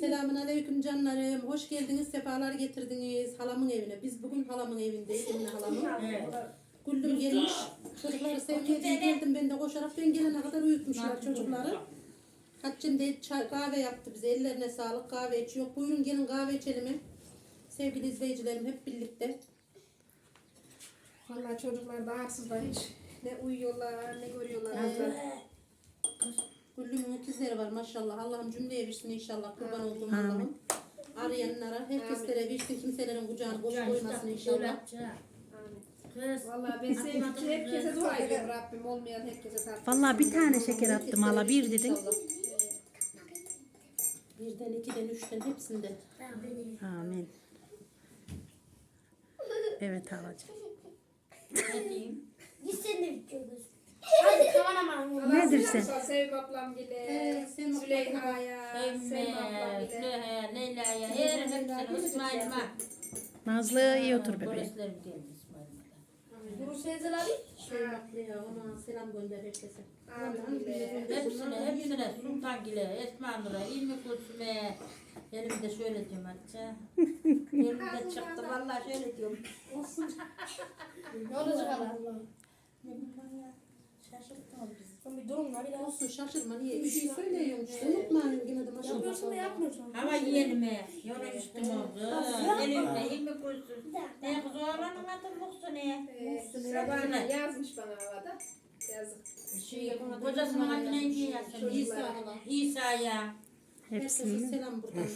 Selamun aleyküm canlarım. Hoş geldiniz, sefalar getirdiniz halamın evine. Biz bugün halamın evindeyiz, Emine halamın. Evet. Güllüm gelmiş. Çocukları sevmeye diye geldim ben de koşarak ben gelene kadar uyutmuşlar çocukları. Hatice'm de çay, kahve yaptı bize. Ellerine sağlık kahve içiyor. Buyurun gelin kahve içelim. Sevgili izleyicilerim hep birlikte. Vallahi çocuklar da arsızlar hiç. Ne uyuyorlar ne görüyorlar. Güllüm'ün ikizleri var maşallah. Allah'ım cümleye versin inşallah. Kurban olduğum Allah'ım. Arayanlara, herkeslere versin. Kimselerin kucağını boş koymasın inşallah. Kız. Vallahi ben sevdikçe herkese dua ediyorum Rabbim olmayan herkese tatlı. Vallahi bir tane şeker attım hala bir dedin. İnşallah. Birden, ikiden, üçten hepsinde. Amin. Evet halacığım. Ne diyeyim? Gitsen de bitiyoruz. Hadi kameraman. Nedir sen? Sevim ablam Ee, bile, Sevim Züleyha'ya, Sevim ablam bile. Züleyha, Leyla'ya, her hepsine İsmail'ime. Nazlı iyi otur bebeğim. Bunu Sezer abi. Şey yaptı ya, ona selam gönder herkese. Hepsine, hepsine Sultangil'e, Esma Nur'a, İlmi Kulsum'e. Elimde şöyle diyorum Hatice. Elimde çıktı vallahi şöyle diyorum. Ne olacak hala? Şaşırttın bizi. Sen bir durun la bir daha. Olsun şaşırma niye? Bir şey söylüyorum işte. Unutmayın yine de maşallah. Yapıyorsun da yapmıyorsun. Hava yiyenime, yola üstüm oldu. Elimde İlmi Kulsum. Ne kız oğlanın adı Muhsin'e. Ee, Sabahına yazmış bana havada. Yazık. Şey, kocasının adına ne yazsın? İsa'ya. Herkese Hepsini. selam buradan.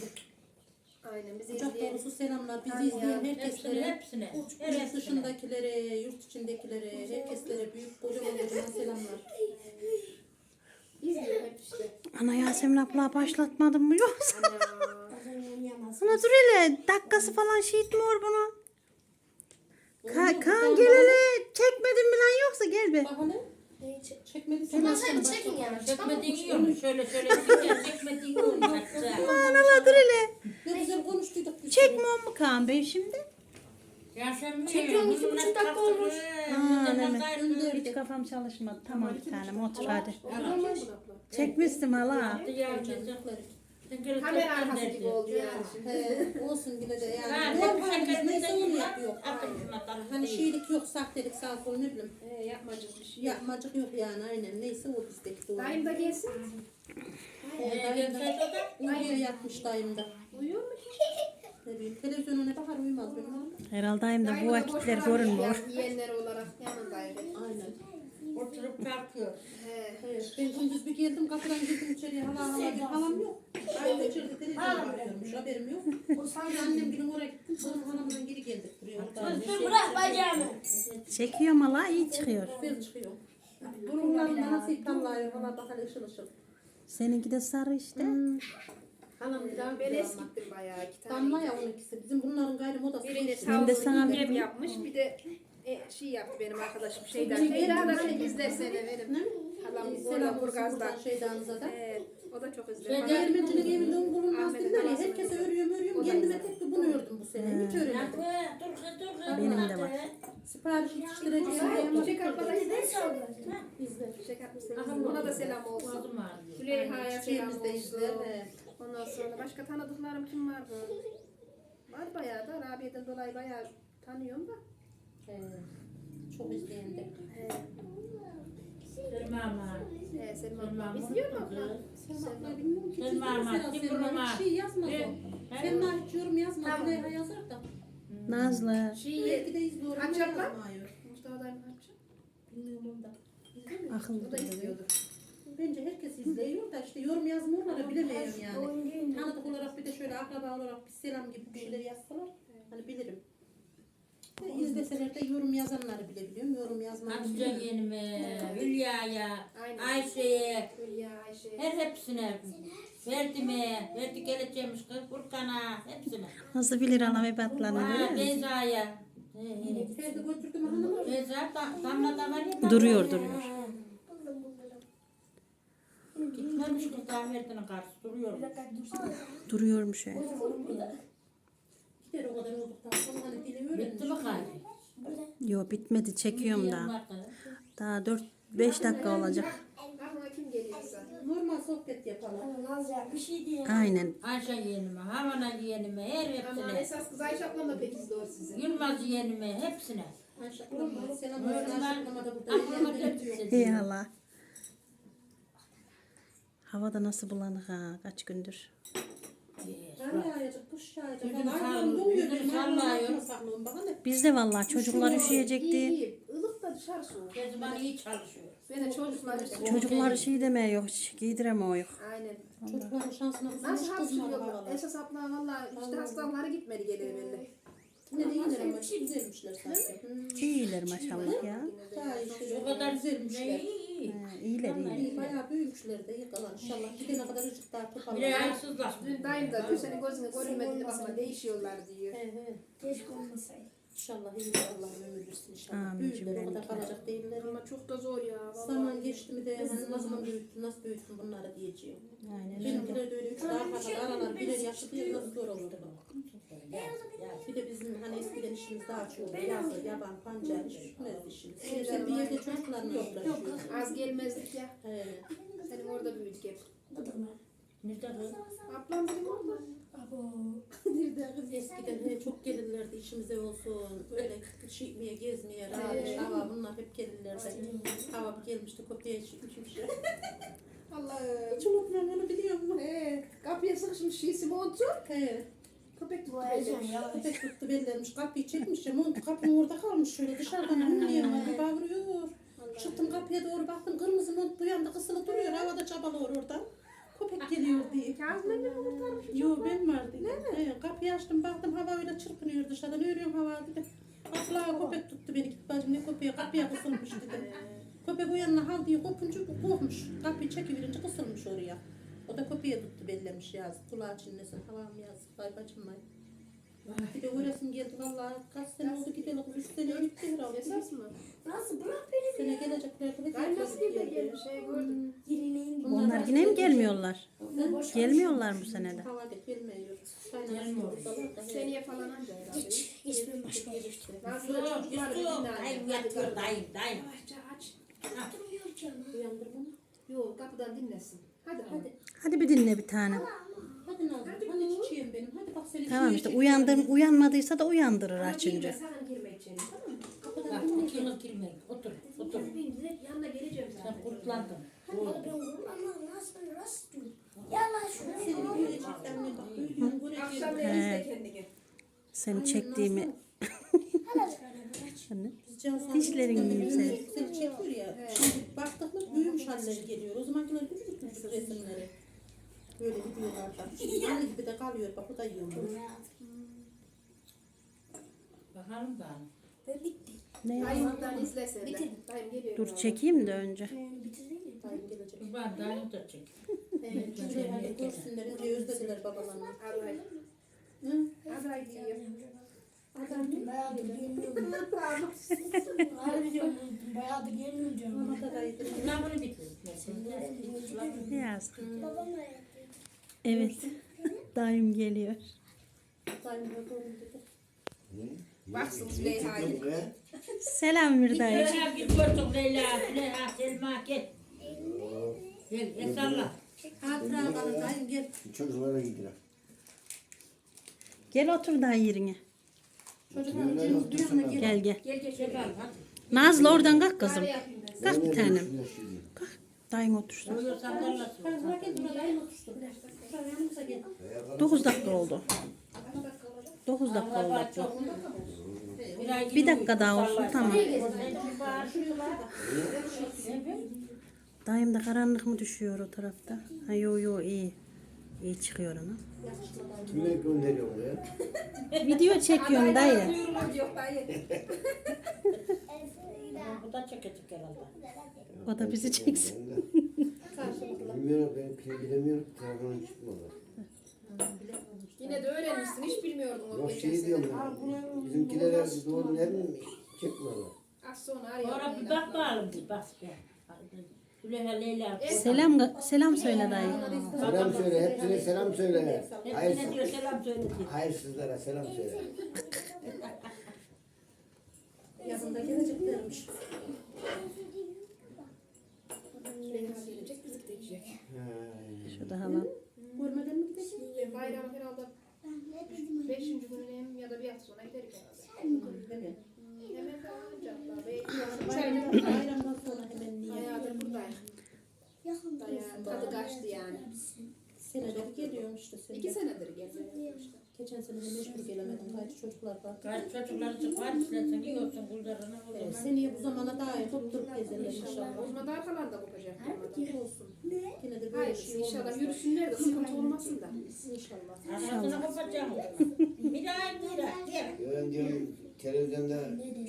Aynen bizi Kucak izleyen. dolusu selamlar. Bizi Aynen. izleyen Hepsine, herkeslere. hepsine. Yurt Hepsine. dışındakilere, yurt içindekilere, herkeslere büyük kocaman kocaman selamlar. İzliyor hep işte. Ana Yasemin abla başlatmadın mı yoksa? Ana. Ana dur hele dakikası falan şey etmiyor bunu. Ka Kaan gel hele çekmedin mi lan yoksa gel be. Bak hele. Neyi çek? Çekmedi. Hemen sen çekin yani. Çekmediğin olmuş. Şöyle şöyle. Çekmediğin olmuş. Aman hala dur hele. Ne konuştuyduk biz. Çekmiyor mu Kaan Bey şimdi? Ya sen mi? Çekiyorum, iki buçuk dakika olmuş. Ha, evet. Hiç kafam çalışmadı. Tamam bir tane otur hadi. Çekmiştim hala. Kamera arkası gibi oldu yani şimdi. He, olsun yine de yani. hep Korkarız, şeker neyse onu yapıyor. Hani şeylik yok, sahtelik sağ sol ne bileyim. Yapmacık bir şey. Yapmacık yok yani aynen. Neyse o bizdeki doğru. Dayım da gelsin. Ee, dayım da o uyuyor yatmış dayım da. Uyuyor mu? Ne bileyim televizyona ne bakar uyumaz benim oğlum. Herhalde dayım da bu vakitler görünmüyor. Yeğenleri olarak yanındaydı. Aynen. Oturup kalkıyor. He. Evet, ben gündüz bir geldim kapıdan girdim içeriye hala hala bir halam yok. Aynı içeride televizyon bakıyormuş haberim yok. Sonra annem günüm oraya gittim sonra halamdan geri geldik buraya. Dur bırak bacağımı. Çekiyorum hala iyi çıkıyor. Güzel çıkıyor. Burunlarında nasıl iptallıyor hala bak hele ışıl ışıl. Seninki de sarı işte. Halam bir daha Ben ama. eskittim bayağı iki tane. Damla ya onunkisi. Bizim bunların gayrı modası. Birini değişti. Ben de sana indirip verdim. yapmış. Bir de e, şey yaptı benim arkadaşım şeyden. Çekil, Şeyden da çekil. seni izlersene benim. Ne? Halam Selam Selam Burgaz'dan. buradan şeydanıza da. Evet, o da çok izler. Şeyden- Değirmencilik evinde un bulunmaz Ahmet'in dediler ya. Herkese örüyorum örüyorum. Kendime tek de bunu ördüm bu sene. Hiç öremedim. Dur kız dur kız. Benim de var. Sipariş yetiştireceğim. Çiçek abla da izler. İzle. Çiçek abla seni- Ona da selam olsun. Süleyha'ya selam olsun. Ondan sonra başka tanıdıklarım kim var bu? Var bayağı da. Rabia'dan dolayı bayağı tanıyorum da. He. Çok izleyen de. He, Selma ama. he, Selma abla. İzliyor mu abla? Selma bilmiyorum ki. Selma ama, Selma, kim Selma hiç şey o. He. Selma hiç yorum yazmaz. Tamam. Züleyha yazar da. Nazlı. Şey, Belki de izliyorum. Aç ama abla. yazmıyor. Mustafa yapacak? Bilmiyorum onu da. Akıllı. O da izliyordur. Bence herkes izliyor da işte yorum yazmıyorlar da bilemiyorum yani. Tanıdık olarak bir de şöyle akraba olarak bir selam gibi bir şeyler yazsalar hani bilirim. De İzleseler de yorum yazanları bile biliyorum. Yorum yazmayı Hatice biliyorum. yenime, Hülya'ya, Aynen. Ayşe'ye, Hülya, Ayşe. her hepsine. Verdime, verdi geleceğimiz kız Furkan'a, hepsine. Nasıl bilir anam ebatlarını Ha, görüyor musun? Beyza'ya. He, he. Ferdi götürdüm hanımı. Beyza da, damla da var ya. Duruyor duruyor. Gitmemiş kız daha karşısı duruyor. Duruyormuş öyle. Gider o kadar olduktan sonra hani dili Bitti mi gayrı? Yo bitmedi çekiyorum daha. Daha 4 5 dakika olacak. Normal sohbet yapalım. Naz ya bir şey diye. Aynen. Ayşe yeğenime, Havana yeğenime, her Ama hepsine. esas kız Ayşe ablam da pek izliyor sizi. Yılmaz yeğenime, hepsine. Ayşe ablamla selam olsun. Normal. Ayşe ablama da burada Aklıma ellerini öpüyor. hepsi Hey diyor. Allah. Havada nasıl bulanık ha kaç gündür. Kar yağacak, kış yağacak. Yüzünü Vallahi sall- ayağım donuyor yüzünü benim. Ayağım sallıyor. hele. Bizde vallahi çocuklar İyi, üşüyecekti. iyi. Ilık da dışarı soğuk. Kezban iyi çalışıyor. Ben de çocuklar işte. Çocuklar şey demiyor, giydiremiyor. Aynen. Çocukların şansına Nasıl hiç kızmadı hapşırıyorlar? havalar. Esas abla valla işte hastalıkları gitmedi geliyor belli. Ne de iyiler ama güzelmişler sanki. Hmm. İyiler maşallah ya. Daha iyi O kadar güzelmişler. iyi iyi. Ha, iyiler iyiler. İyi, Bayağı büyümüşler de iyi kalan. İnşallah gidene kadar ıcık daha Bir de ayarsızlaşmış. Dün dayım da diyor senin gözüne görünmediğine bakma değişiyorlar diyor. He he. Keşke olmasaydı. İnşallah iyi Allah'ın ömür versin inşallah. Amin, Büyüdüler o kadar kalacak değiller. Ama çok da zor ya. Vallahi. Zaman geçti mi de hani ne zaman büyüttün, nasıl büyüttün bunları diyeceğim. Aynen. Benimkiler de öyle üç daha kadar aralar birer yaşlı diye nasıl zor olurdu. Bir de bizim hani eskiden işimiz daha çok yazı, yaban, pancar, bitmezdi işimiz. Şimdi sen bir yerde çocuklarla uğraşıyorsun. Az gelmezdik ya. He. Senin orada büyüdük hep. Nerede kız? Ablam benim orada. Abo. Nerede kız? Eskiden he, çok gelirlerdi işimize olsun, böyle şişmeye, gezmeye, rahat, hava bunlar hep gelirlerdi. Hava bir gelmişti, kopya çıkmışmış. Allah. Hiç unutmam onu biliyor musun? He, kapıya sıkışmış şişi montu. He. Köpek tuttu ya. Köpek tuttu bellermiş, kapıyı çekmiş montu kapının orada kalmış şöyle dışarıdan bir bağırıyor. Çıktım kapıya doğru baktım, kırmızı mont bu yanda kısılı duruyor, havada çabalıyor oradan. Köpek geliyor diye. Kazım emmi mi kurtarmış? Yo ben vardım. He, kapıyı açtım baktım hava öyle çırpınıyor dışarıdan örüyorum hava dedi. Atla köpek tuttu beni git bacım ne köpeği kapıya kısılmış dedi. Köpek o yanına hav diye kopunca korkmuş. Kapıyı çekiverince kısılmış oraya. O da köpeğe tuttu bellemiş yazık. Kulağı çinlesin havam yazık. Vay bacım vay. Bir de uğrasım geldi vallahi kaç sene oldu gidelim. Üç sene bitti herhalde. Esas mı? Nasıl bırak beni. Sene gelecekler. Ben nasıl bir de gelmiş şey gördüm. Yerine indi. Onlar yine mi gelmiyorlar? Boş Gelmiyorlar bu senede. Havada gelmiyor. Gelmiyor. Seneye falan anca herhalde. Hiç. Hiç ben başka da Su, çocuklar dinler. dayım yatıyor, dayım, dayım. Yavaşça aç. Durmuyor ki ama. Uyandırma. Yok kapıdan dinlesin. Hadi hadi. Hadi bir dinle bir tane. Hadi Nazlı, hadi çiçeğim benim. Hadi bak seni Tamam işte uyandır, uyanmadıysa da uyandırır açınca. Sakın girmek için. Tamam mı? Bak iki yıl girmeyin. Otur, otur. Yanına geleceğim Sen zaten. kurtlandın. Hadi ben vururum nasıl nasıl dur. Yalan şunu. Seni çiçeklerine bak. Büyüdüğün göreceğim. Akşam denizde kendini. Seni çektiğimi... Anne. Dişlerin gibi seni. Seni çekiyor ya. Şimdi baktık mı büyümüş halleri geliyor. Böyle videolarda. Anne gibi de kalıyor. Bak o da yiyor. Bakalım da. Ben bitti. Ne? Dayımdan izlesin. Bitirdim. Dayım geliyor. Dur çekeyim de önce. Ben bitirdim. Dayım gelecek. Ben dayım da çek. Evet, hadi görsünler. Önce özlediler babalarını. Aday. Hı? Aday diyor. Adam bayağı da diyorum bayağı da gelmiyorum diyorum. Mama da dayıdır. Ben bunu bitirdim. Yaz. Babam yaptı. Evet. Daim geliyor. Baksın Züleyha'yı. Selam bir dayı. Leyla git gördüm Leyla. Leyla Selma gel. Gel Esalla. Hatıra kalın dayım gel. Çocuklara gidiyor. Gel otur dayı yerine. Gel. Gel gel. Gel gel Gel. Nazlı oradan kalk kızım. Kalk bir tanem. Dayın otursun. 9 dakika oldu. Kaç dakika olacak? 9 dakika oldu. Çok. Bir, dakika daha olsun tamam. Dayım da karanlık mı düşüyor o tarafta? Ha yo yo iyi. İyi çıkıyor ama. Kime gönderiyor oraya? Video çekiyorum dayı. Duyurulur diyor dayı. Bu da çekecek herhalde. O da bizi çeksin. Bilmiyorum ben şey bilemiyorum. Telefonum çıkmadı. Yine de öğrenmişsin. Hiç bilmiyordun onu Yok geçen şey sene. diyorum ben. Bizimkilere doğru ne mi çekmiyorlar. Az sonra Sonra bir arayalım. bak bakalım bir bak. Züleyha Leyla. Selam selam söyle dayı. Selam söyle. Hepsine selam söyle. Hayır, Hepsine diyor selam söyle diyor. hayırsızlara selam söyle. Yazında geleceklermiş. Züleyha gelecek, biz gideceğiz. gidecek. Şurada halam. Görmeden mi gidecek? E, bayram herhalde beşinci gününe ya da bir hafta sonra giderik herhalde. Hemen. Hemen üç aydır Bayramdan, bayramdan sonra hemen niye? bayağıdır buradayım. Bayağı tadı kaçtı yani. Seneler geliyorum işte. İki senedir gelmiyor işte. Geçen sene de mecbur gelemedim. Gayrı çocuklar var. Kaç çocuklar çıkar istersen yiyorsun kuzlarını o Evet, zaman. seneye bu zamana daha iyi tutturup gezerler inşallah. O zaman da arkalarında kopacak. olsun. Yine de böyle Hayır şey olmaz. inşallah yürüsünler de sıkıntı olmasın da. İnşallah. Arkasına kopacağım. Miray miray. Gel. Ben diyorum televizyonda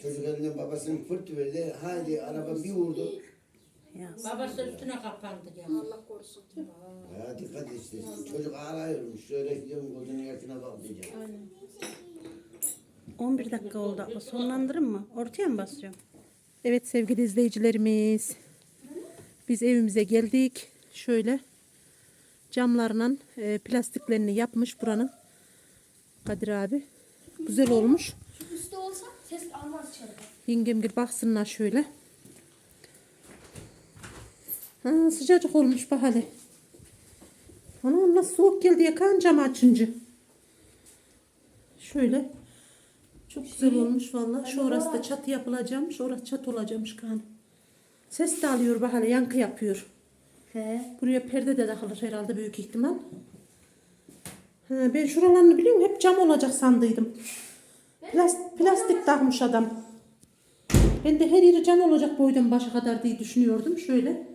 çocuk elinden babasının fırt verdi. Hadi araba bir vurdu. Ya. Babası üstüne kapandı ya. Allah korusun. Ya dikkat işte. Çocuk ağlıyormuş. Şöyle gidiyorum gözünün yaşına bak diyeceğim. 11 dakika oldu abla. Sonlandırın mı? Ortaya mı basıyorum? Evet sevgili izleyicilerimiz. Biz evimize geldik. Şöyle camlarla e, plastiklerini yapmış buranın. Kadir abi. Güzel olmuş. Şu üstte olsa ses almaz içeride. Yengem bir baksınlar şöyle. Ha, sıcacık olmuş bak hele. Ana nasıl soğuk geldi ya kan camı açınca. Şöyle. Çok güzel olmuş valla. Şu orası da çatı yapılacakmış. Orası çatı olacakmış kan. Ses de alıyor bak hele yankı yapıyor. He. Buraya perde de takılır herhalde büyük ihtimal. Ha, ben şuralarını biliyorum hep cam olacak sandıydım. Plas- plastik takmış adam. Ben de her yeri cam olacak boydan başa kadar diye düşünüyordum. Şöyle.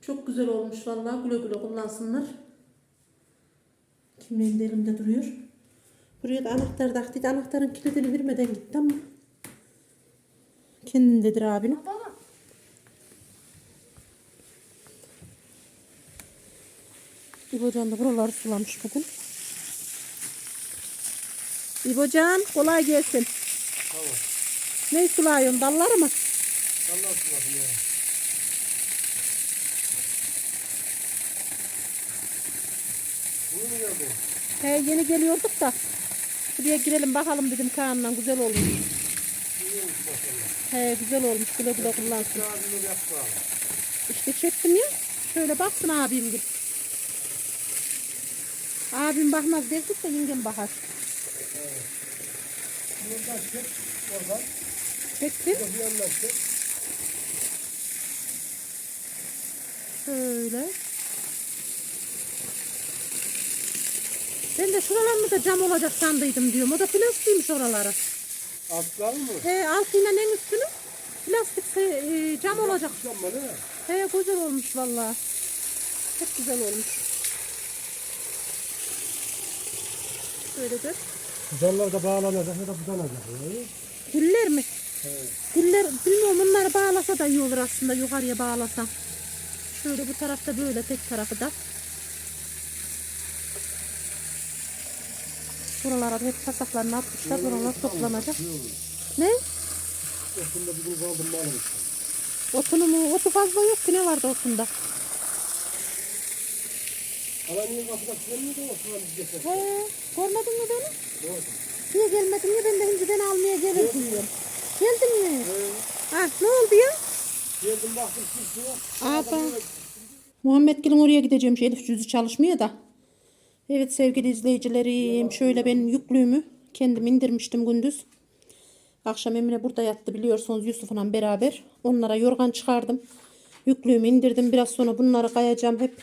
Çok güzel olmuş vallahi güle güle kullansınlar. Kimliğim de elimde duruyor. Buraya da anahtar taktıydı. Anahtarın kilidini vermeden gitti ama. Kendindedir abinin. Baba. İbocan da buraları sulamış bugün. İbocan kolay gelsin. Tamam. Ne sulayıyorsun? Dalları mı? Allah suladım ya. Gördün? He yeni geliyorduk da. Buraya girelim bakalım dedim Kaan'la güzel olmuş. He güzel olmuş güle güle kullansın. İşte çektim ya. Şöyle baksın abim gibi. Abim bakmaz derdik de yengem bakar. Buradan çek. Oradan. Çektim. Bir. Ben de şuralarını da cam olacak sandıydım diyorum. O da plastiğmiş oraları. Altlar mı? He altıyla en üstünü plastik e, cam olacak. Yapma ne? He güzel olmuş vallahi. Çok güzel olmuş. Şöyle de. Dallar da bağlanacak ya da budanacak. Güller mi? Güller bilmiyorum bunları bağlasa da iyi olur aslında yukarıya bağlasam. Şöyle bu tarafta böyle tek tarafı da. Buralara da hep pasaklarını atmışlar. Buralar toplanacak. Ne? Yakında bugün kaldım malım. Otunu mu? Otu fazla yok ki ne vardı otunda? Alanın kapıda sen miydi o şu an geçen? He, görmedin mi beni? Niye gelmedin ya? Ben de önceden almaya gelir diyorum. Geldin mi? Ha, ne oldu ya? Geldim baktım kimse yok. Aba. Muhammed Gül'ün oraya gideceğim. Elif cüzü çalışmıyor da. Evet sevgili izleyicilerim. Şöyle ben yüklüğümü kendim indirmiştim gündüz. Akşam Emine burada yattı biliyorsunuz Yusuf'la beraber. Onlara yorgan çıkardım. Yüklüğümü indirdim. Biraz sonra bunları kayacağım hep.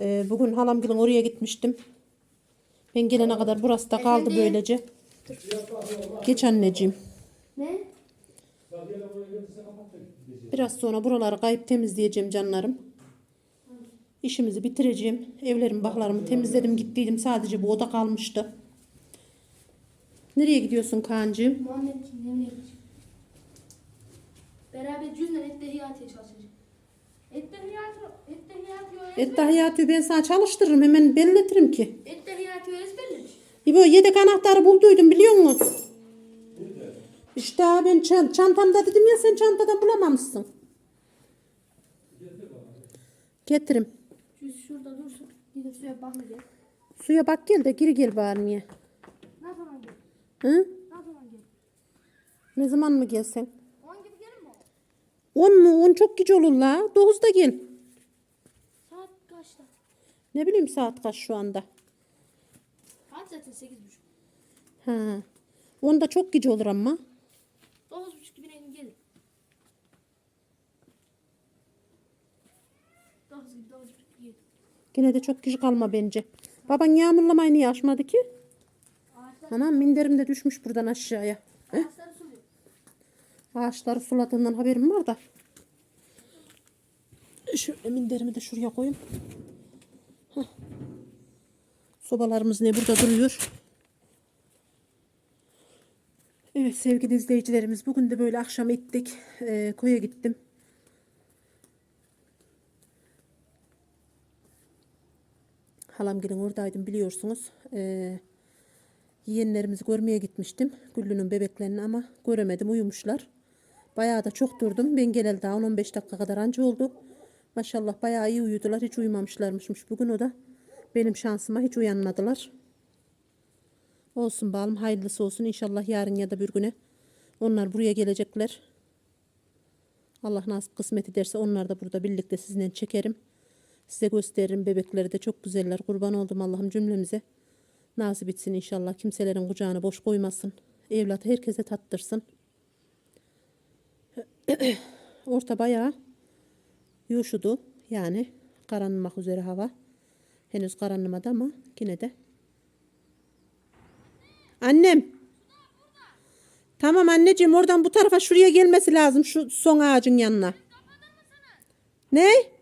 Ee, bugün halamgilin oraya gitmiştim. Ben gelene kadar burası da kaldı böylece. Geç anneciğim. Ne? Biraz sonra buraları kayıp temizleyeceğim canlarım. İşimizi bitireceğim. Evlerim baklarımı temizledim gittiydim. Sadece bu oda kalmıştı. Nereye gidiyorsun Kaan'cığım? Muhammed kimliğine gidecek. Beraber cüzden ettehiyatiye çalışacak. Ettehiyatı, ettehiyatı ezber. Ettehiyatü ben sana çalıştırırım. Hemen belletirim ki. Ettehiyatı ezberlemiş. İbo yedek anahtarı bulduydum biliyor musun? İşte ben çan- çantamda dedim ya sen çantadan bulamamışsın. Getirim. Cüz şurada dursun. Gidip suya bakmayacak. Suya bak gel de geri gel bari niye. Ne zaman gel? Hı? Ne zaman gel? Ne zaman mı gelsen? 10 gibi gelin mi? 10 mu? 10 çok geç olur la. 9'da gel. kaçta? Ne bileyim saat kaç şu anda. Saat zaten sekiz buçuk. Ha. Onda çok gece olur ama. Dokuz buçuk gibi gelin gelin. Dokuz gibi dokuz buçuk gibi. Yine de çok kişi kalma bence. Baban yağmurlamayı niye açmadı ki? Anam minderim de düşmüş buradan aşağıya. Suluyor. Ağaçları suladığından haberim var da. Şöyle minderimi de şuraya koyayım. Hah. Sobalarımız ne burada duruyor. Evet sevgili izleyicilerimiz bugün de böyle akşam ettik. Ee, koya gittim. Halam gelin oradaydım biliyorsunuz. Ee, yeğenlerimizi görmeye gitmiştim. Güllü'nün bebeklerini ama göremedim uyumuşlar. Bayağı da çok durdum. Ben geleli daha 10-15 dakika kadar anca oldu. Maşallah bayağı iyi uyudular. Hiç uyumamışlarmışmış bugün o da. Benim şansıma hiç uyanmadılar. Olsun balım hayırlısı olsun. İnşallah yarın ya da bir güne onlar buraya gelecekler. Allah nasip kısmet ederse onlar da burada birlikte sizinle çekerim. Size gösteririm bebekleri de çok güzeller. Kurban oldum Allah'ım cümlemize. Nasip etsin inşallah. Kimselerin kucağını boş koymasın. Evlat herkese tattırsın. Orta bayağı yuşudu. Yani karanlamak üzere hava. Henüz karanlamadı ama yine de. Annem. Tamam anneciğim oradan bu tarafa şuraya gelmesi lazım şu son ağacın yanına. Ne?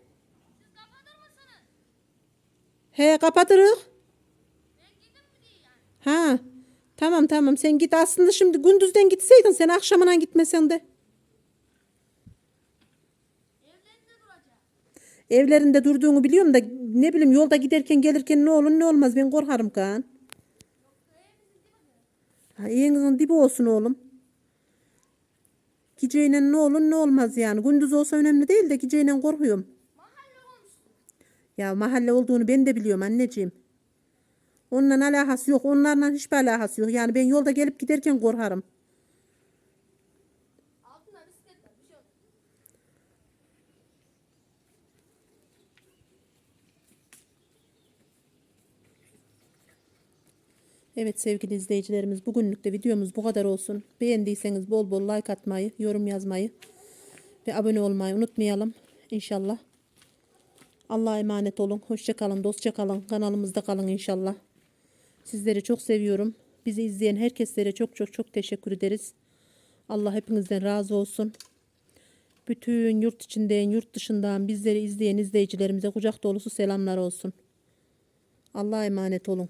He kapatırız. Ha. Tamam tamam sen git aslında şimdi gündüzden gitseydin sen akşamına gitmesen de. Evlerinde durduğunu biliyorum da ne bileyim yolda giderken gelirken ne olur ne olmaz ben korkarım Kaan. Ha, dibi olsun oğlum. Geceyle ne olur ne olmaz yani. Gündüz olsa önemli değil de geceyle korkuyorum. Ya mahalle olduğunu ben de biliyorum anneciğim. Onunla alakası yok. Onlarla hiçbir alakası yok. Yani ben yolda gelip giderken korkarım. Evet sevgili izleyicilerimiz bugünlük de videomuz bu kadar olsun. Beğendiyseniz bol bol like atmayı, yorum yazmayı ve abone olmayı unutmayalım. İnşallah. Allah'a emanet olun. Hoşça kalın, dostça kalın. Kanalımızda kalın inşallah. Sizleri çok seviyorum. Bizi izleyen herkeslere çok çok çok teşekkür ederiz. Allah hepinizden razı olsun. Bütün yurt içinden, yurt dışından bizleri izleyen izleyicilerimize kucak dolusu selamlar olsun. Allah'a emanet olun.